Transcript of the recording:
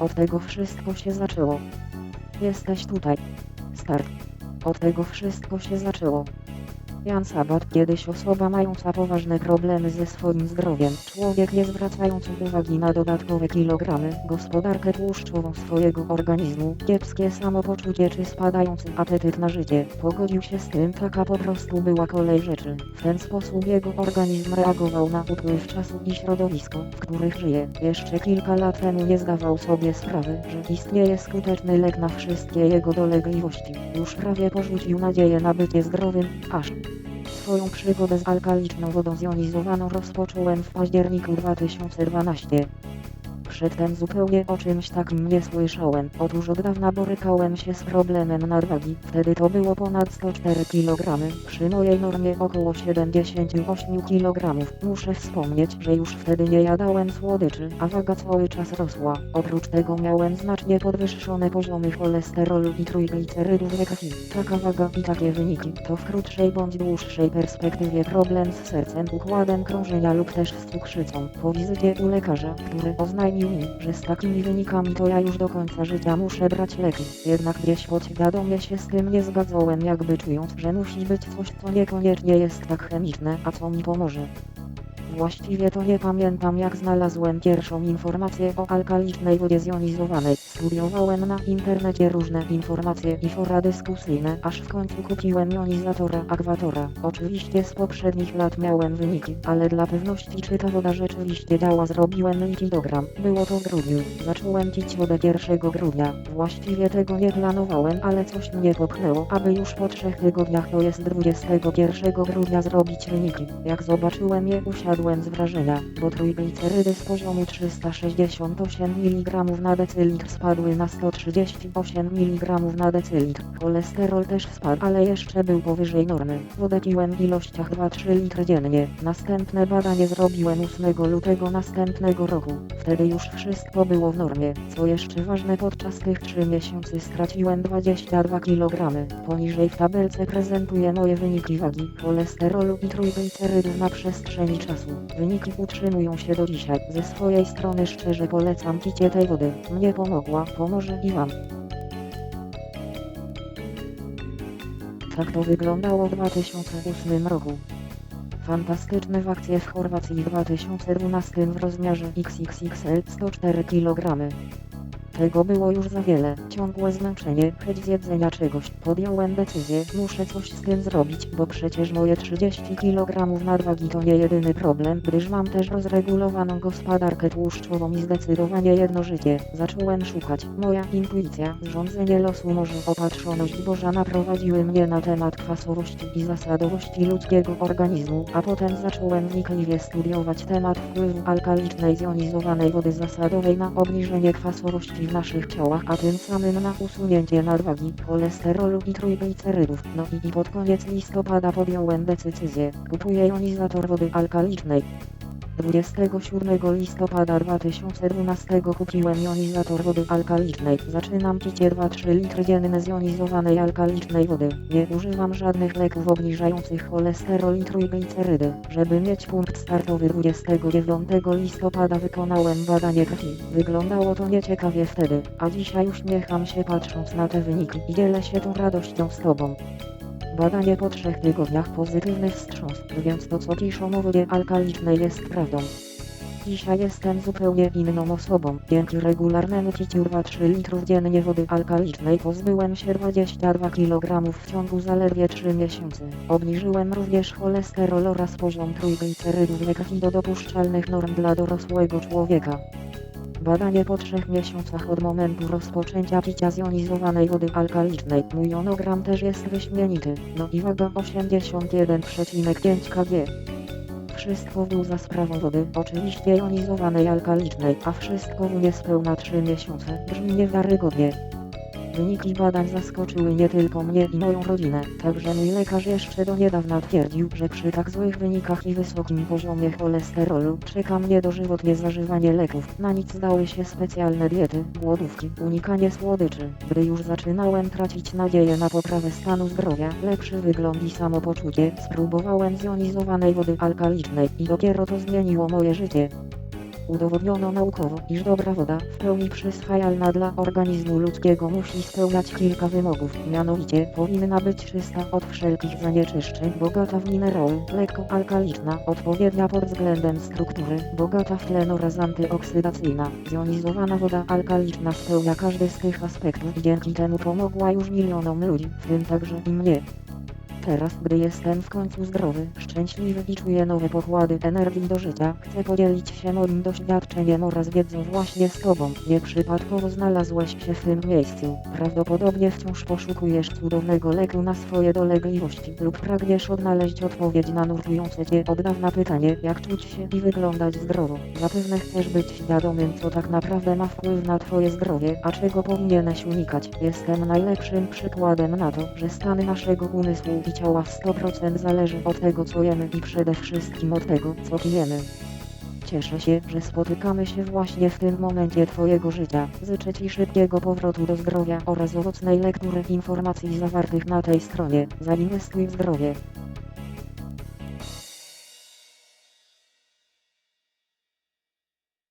Od tego wszystko się zaczęło. Jesteś tutaj. Start. Od tego wszystko się zaczęło. Jan Sabat, kiedyś osoba mająca poważne problemy ze swoim zdrowiem, człowiek nie zwracający uwagi na dodatkowe kilogramy, gospodarkę tłuszczową swojego organizmu, kiepskie samopoczucie czy spadający apetyt na życie, pogodził się z tym, taka po prostu była kolej rzeczy. W ten sposób jego organizm reagował na upływ czasu i środowisko, w których żyje. Jeszcze kilka lat temu nie zdawał sobie sprawy, że istnieje skuteczny lek na wszystkie jego dolegliwości. Już prawie porzucił nadzieję na bycie zdrowym, aż Swoją przygodę z alkaliczną wodą zjonizowaną rozpocząłem w październiku 2012. Przedtem zupełnie o czymś takim nie słyszałem. Otóż od dawna borykałem się z problemem nadwagi. Wtedy to było ponad 104 kg. Przy mojej normie około 78 kg. Muszę wspomnieć, że już wtedy nie jadałem słodyczy, a waga cały czas rosła. Oprócz tego miałem znacznie podwyższone poziomy cholesterolu i trójglicerydów we krwi. Taka waga i takie wyniki to w krótszej bądź dłuższej perspektywie problem z sercem, układem krążenia lub też z cukrzycą. Po wizycie u lekarza, który oznajmił mi, że z takimi wynikami to ja już do końca życia muszę brać leki. Jednak gdzieś podświadomie się z tym nie zgadzałem jakby czując, że musi być coś co niekoniecznie jest tak chemiczne, a co mi pomoże. Właściwie to nie pamiętam jak znalazłem pierwszą informację o alkalicznej wodzie zjonizowanej. Studiowałem na internecie różne informacje i fora dyskusyjne, aż w końcu kupiłem jonizatora Aquatora. Oczywiście z poprzednich lat miałem wyniki, ale dla pewności czy ta woda rzeczywiście działa zrobiłem likidogram. Było to w grudniu. Zacząłem pić wodę 1 grudnia. Właściwie tego nie planowałem, ale coś mnie popchnęło, aby już po trzech tygodniach to jest 21 grudnia zrobić wyniki. Jak zobaczyłem je usiadłem z wrażenia, bo trójglicerydy z poziomu 368 mg na decylitr spadły na 138 mg na decylitr. Cholesterol też spadł, ale jeszcze był powyżej normy. Wodę piłem w ilościach 2-3 litry dziennie. Następne badanie zrobiłem 8 lutego następnego roku. Wtedy już wszystko było w normie. Co jeszcze ważne podczas tych 3 miesięcy straciłem 22 kg. Poniżej w tabelce prezentuję moje wyniki wagi, cholesterolu i trójglicerydów na przestrzeni czasu. Wyniki utrzymują się do dzisiaj. Ze swojej strony szczerze polecam picie tej wody. Mnie pomogła, pomoże i Wam. Tak to wyglądało w 2008 roku. Fantastyczne wakcje w Chorwacji w 2012 w rozmiarze XXXL 104 kg. Tego było już za wiele. Ciągłe zmęczenie, chęć zjedzenia czegoś. Podjąłem decyzję, muszę coś z tym zrobić, bo przecież moje 30 kg nadwagi to nie jedyny problem, gdyż mam też rozregulowaną gospodarkę tłuszczową i zdecydowanie jedno życie. Zacząłem szukać. Moja intuicja, zrządzenie losu może opatrzoność Boża naprowadziły mnie na temat kwasowości i zasadowości ludzkiego organizmu, a potem zacząłem wnikliwie studiować temat wpływu alkalicznej zjonizowanej wody zasadowej na obniżenie kwasowości w naszych ciałach, a tym samym na usunięcie nadwagi, cholesterolu i trójglicerydów. No i, pod koniec listopada podjąłem decyzję. Kupuję jonizator wody alkalicznej. 27 listopada 2012 kupiłem jonizator wody alkalicznej. Zaczynam picie 2-3 litry dzienne zjonizowanej alkalicznej wody. Nie używam żadnych leków obniżających cholesterol i trójglicerydy. Żeby mieć punkt startowy 29 listopada wykonałem badanie krwi. Wyglądało to nieciekawie wtedy, a dzisiaj uśmiecham się patrząc na te wyniki i dzielę się tą radością z Tobą. Badanie po trzech tygodniach pozytywny wstrząs, więc to co piszą o wodzie alkalicznej jest prawdą. Dzisiaj jestem zupełnie inną osobą. Dzięki regularnemu piciu 2-3 litrów dziennie wody alkalicznej pozbyłem się 22 kg w ciągu zaledwie 3 miesięcy. Obniżyłem również cholesterol oraz poziom trójglicerydów we krwi do dopuszczalnych norm dla dorosłego człowieka. Badanie po trzech miesiącach od momentu rozpoczęcia picia zjonizowanej wody alkalicznej. Mój jonogram też jest wyśmienity. No i waga 81,5 kg. Wszystko dół za sprawą wody, oczywiście jonizowanej alkalicznej, a wszystko w niespełna 3 miesiące. Brzmi niewiarygodnie. Wyniki badań zaskoczyły nie tylko mnie i moją rodzinę, także mój lekarz jeszcze do niedawna twierdził, że przy tak złych wynikach i wysokim poziomie cholesterolu czeka mnie dożywotnie zażywanie leków. Na nic zdały się specjalne diety, głodówki, unikanie słodyczy. Gdy już zaczynałem tracić nadzieję na poprawę stanu zdrowia, lepszy wygląd i samopoczucie, spróbowałem zjonizowanej wody alkalicznej i dopiero to zmieniło moje życie. Udowodniono naukowo, iż dobra woda, w pełni przyswajalna dla organizmu ludzkiego musi spełniać kilka wymogów, mianowicie powinna być czysta od wszelkich zanieczyszczeń, bogata w minerały, lekko alkaliczna, odpowiednia pod względem struktury, bogata w tlen oraz antyoksydacyjna. Zjonizowana woda alkaliczna spełnia każdy z tych aspektów i dzięki temu pomogła już milionom ludzi, w tym także i mnie. Teraz, gdy jestem w końcu zdrowy, szczęśliwy i czuję nowe pokłady energii do życia, chcę podzielić się moim doświadczeniem oraz wiedzą właśnie z Tobą. Nieprzypadkowo znalazłeś się w tym miejscu. Prawdopodobnie wciąż poszukujesz cudownego leku na swoje dolegliwości lub pragniesz odnaleźć odpowiedź na nurtujące Cię od dawna pytanie, jak czuć się i wyglądać zdrowo. Zapewne chcesz być świadomym, co tak naprawdę ma wpływ na Twoje zdrowie, a czego powinieneś unikać. Jestem najlepszym przykładem na to, że stan naszego umysłu i ciała w 100% zależy od tego, co jemy i przede wszystkim od tego, co pijemy. Cieszę się, że spotykamy się właśnie w tym momencie Twojego życia. Życzę Ci szybkiego powrotu do zdrowia oraz owocnej lektury informacji zawartych na tej stronie. Zainwestuj w zdrowie.